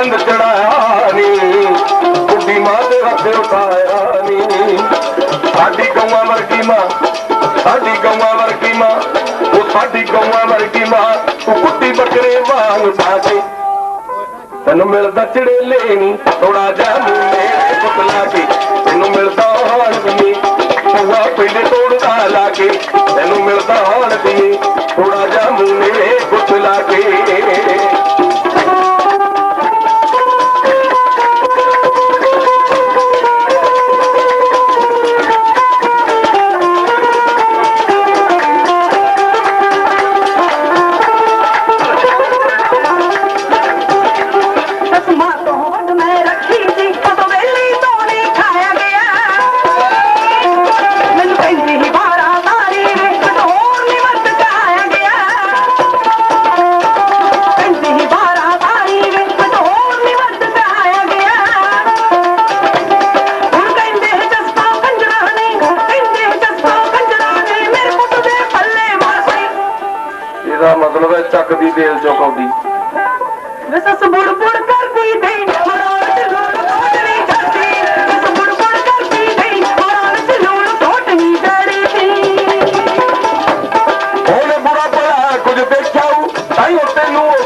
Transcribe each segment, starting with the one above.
ਚੰਦ ਚੜਾਇਆ ਨੀ। ਕੁੜੀ ਮਾਂ ਤੇ ਹੱਥ ਉਠਾਇਆ ਨੀ। ਸਾਡੀ ਗਊਆਂ ਵਰਗੀ ਮਾਂ, ਸਾਡੀ ਗਊਆਂ ਵਰਗੀ ਮਾਂ, ਉਹ ਸਾਡੀ ਗਊਆਂ ਵਰਗੀ ਮਾਂ, ਤੂੰ ਕੁੱਤੀ ਬੱਕਰੇ ਵਾਂਗ ਸਾਥੇ ਤੈਨੂੰ ਮਿਲਦਾ ਚੜੇਲੇ ਨੀ ਥੋੜਾ ਜਿਹਾ ਮੁੰਡੇ ਪੁਤਲਾ ਕੇ। ਤੈਨੂੰ ਮਿਲਦਾ ਹਾਲ ਨੀ ਪੂਆ ਪਹਿਲੇ ਤੋੜਦਾ ਲਾ ਕੇ। ਤੈਨੂੰ ਮਿਲਦਾ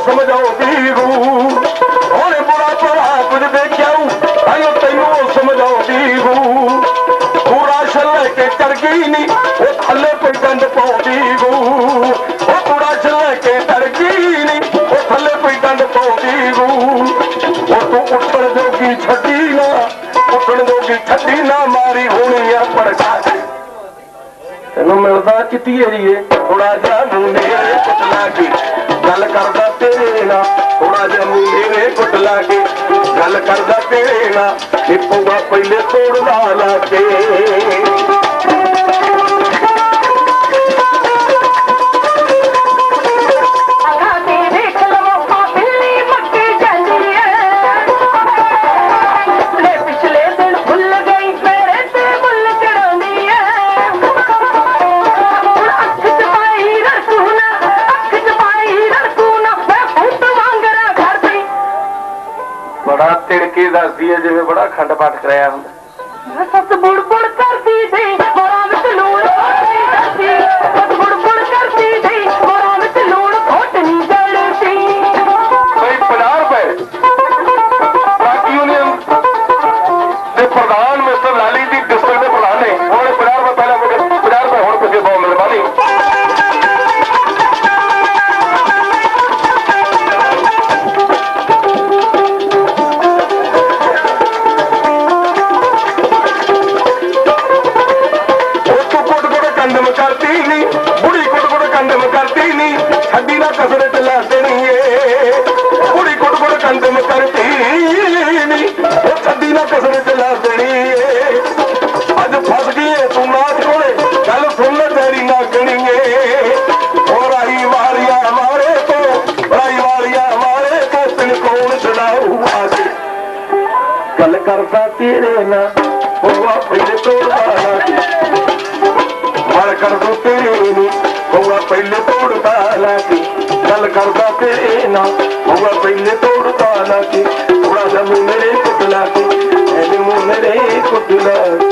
ਸਮਝਾਉਂਦੀ ਰੂ ਉਹਨੇ ਬੁਰਾ ਭਲਾ ਕੁਝ ਦੇਖਿਆਉ ਤਾਈਓ ਤੈਨੂੰ ਉਹ ਸਮਝਾਉਂਦੀ ਰੂ ਪੂਰਾ ਛੱਲੇ ਕੇ ਚੜ ਗਈ ਨੀ ਉਹ ਥੱਲੇ ਕੋਈ ਡੰਡ ਪਾਉਂਦੀ ਜੋਗੀ ਛੱਡੀ ਨਾ ਉੱਠਣ ਜੋਗੀ ਛੱਡੀ ਨਾ, ਮਾਰੀ ਹੋਣੀ ਆ ਪੜਕਾ ਤੈਨੂੰ ਮਿਲਦਾ ਚਿੱਤੀਏ ਜੀਏ ਥੋੜਾ ਜਿਹਾ ਮੁੰਡੇ ਕੁੱਟ ਲਾ ਕੇ। ਗੱਲ ਕਰਦਾ ਤੇਰੇ ਨਾਲ ਥੋੜਾ ਜਿਹਾ ਮੁੰਡੇ ਕੁੱਟ ਲਾ ਕੇ। ਗੱਲ ਕਰਦਾ ਤੇਰੇ ਨਾਲ ਨਿਪੂਗਾ ਪਹਿਲੇ ਤੋੜਦਾ ਲਾ ਕੇ। ਬੜਾ ਦੱਸਦੀ ਹੈ ਜਿਵੇਂ ਬੜਾ ਖੰਡ ਪਾਠ ਕਰਾਇਆ ਹੁੰਦਾ। ਸੱਸ ਬੁੜ पहले तोड़ा कर मुनरे पुट लेकिन